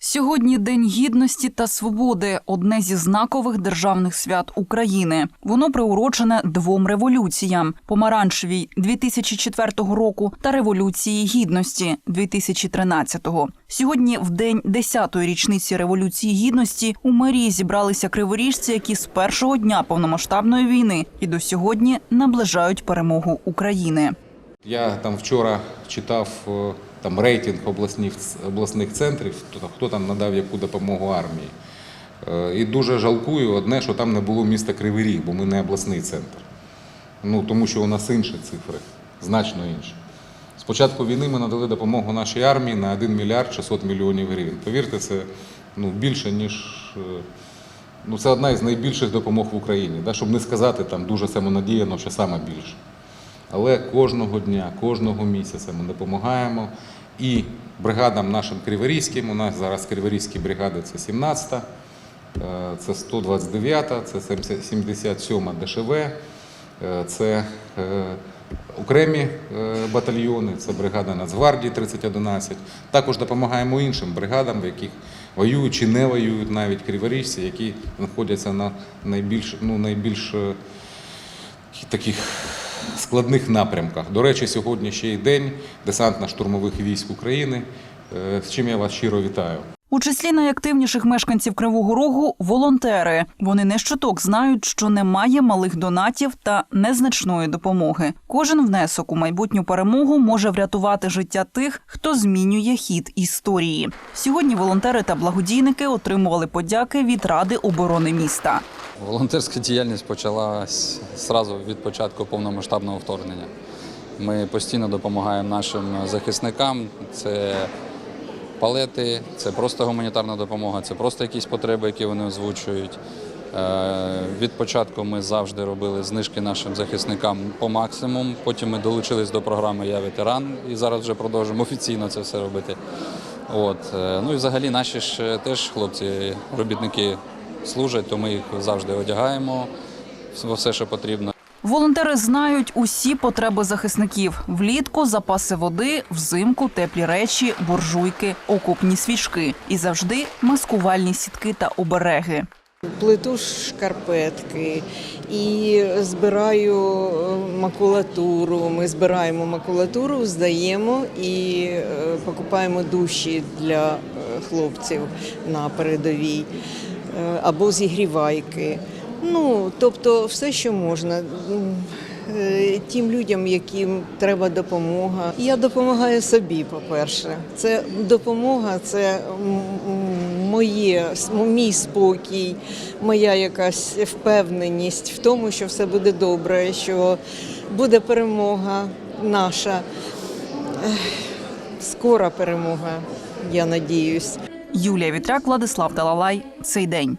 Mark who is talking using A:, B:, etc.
A: Сьогодні День гідності та свободи одне зі знакових державних свят України. Воно приурочене двом революціям: помаранчевій 2004 року та революції гідності 2013-го. Сьогодні, в день 10-ї річниці революції гідності, у мерії зібралися криворіжці, які з першого дня повномасштабної війни і до сьогодні наближають перемогу України.
B: Я там вчора читав е, там рейтинг обласних, обласних центрів, хто, там надав яку допомогу армії. Е, І дуже жалкую одне, що там не було міста Кривий Ріг, бо ми не обласний центр. Ну, тому що у нас інші цифри, значно інші. З початку війни ми надали допомогу нашій армії на 1 мільярд 600 мільйонів гривень. Повірте, це ну, більше, ніж. е, Ну, це одна із найбільших допомог в Україні. Да? Щоб не сказати там дуже самонадіяно, що саме більше. Але кожного дня, кожного місяця ми допомагаємо і бригадам нашим криворізьким. У нас зараз криворізькі бригади це 17-та, е, це 129-та, це 77-та ДШВ, е, це е, окремі батальйони, це бригада Нацгвардії 3011. Також допомагаємо іншим бригадам, в яких воюють чи не воюють навіть криворіжці, які знаходяться на найбільш, ну, найбільш таких складних напрямках. До речі, сьогодні ще й день десантно-штурмових військ України, е, з чим я вас щиро вітаю.
A: У числі найактивніших мешканців Кривого Рогу волонтери. Вони не щоток знають, що немає малих донатів та незначної допомоги. Кожен внесок у майбутню перемогу може врятувати життя тих, хто змінює хід історії. Сьогодні волонтери та благодійники отримували подяки від Ради оборони міста.
C: Волонтерська діяльність почалась зразу від початку повномасштабного вторгнення. Ми постійно допомагаємо нашим захисникам. Це палети, це просто гуманітарна допомога, це просто якісь потреби, які вони озвучують. Е, Від початку ми завжди робили знижки нашим захисникам по максимуму. Потім ми долучились до програми Я ветеран і зараз вже продовжуємо офіційно це все робити. От. е, Ну і взагалі наші ж теж хлопці, робітники служать, то ми їх завжди одягаємо все, що потрібно.
A: Волонтери знають усі потреби захисників: влітку запаси води, взимку теплі речі, буржуйки, окопні свічки і завжди маскувальні сітки та обереги.
D: Плету шкарпетки і збираю е, макулатуру. Ми збираємо макулатуру, здаємо і е, покупаємо душі для е, хлопців на передовій або зігрівайки. Ну, тобто, все, що можна. Е, Тим людям, яким треба допомога. Я допомагаю собі, по-перше. Це допомога, це моє, мій спокій, моя якась впевненість в тому, що все буде добре, що буде перемога наша. Скора перемога, я надіюсь.
A: Юлія Вітряк, Владислав Талалай. Цей день.